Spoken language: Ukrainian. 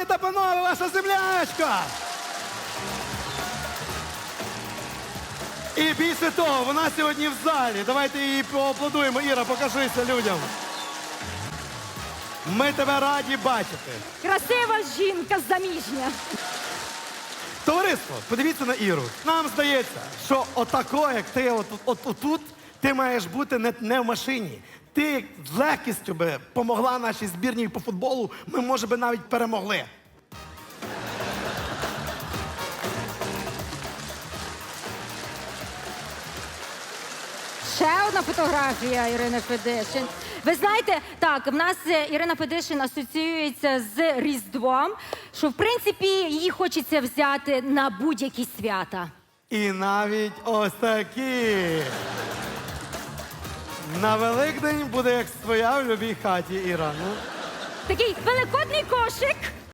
Пані та панове, ваша землячка! І більше того, вона сьогодні в залі. Давайте її поаплодуємо. Іра, покажися людям. Ми тебе раді бачити. Красива жінка заміжня. Товариство, подивіться на Іру. Нам здається, що отако, як ти от, от, отут, ти маєш бути не, не в машині. Ти з легкістю би помогла нашій збірній по футболу, ми, може би, навіть перемогли. Ще одна фотографія Ірини Федишин. Ви знаєте, так, в нас е, Ірина Федишин асоціюється з Різдвом, що в принципі її хочеться взяти на будь-які свята. І навіть ось такі. На Великдень буде як своя в любій хаті, Іра. Ну, Такий великодний кошик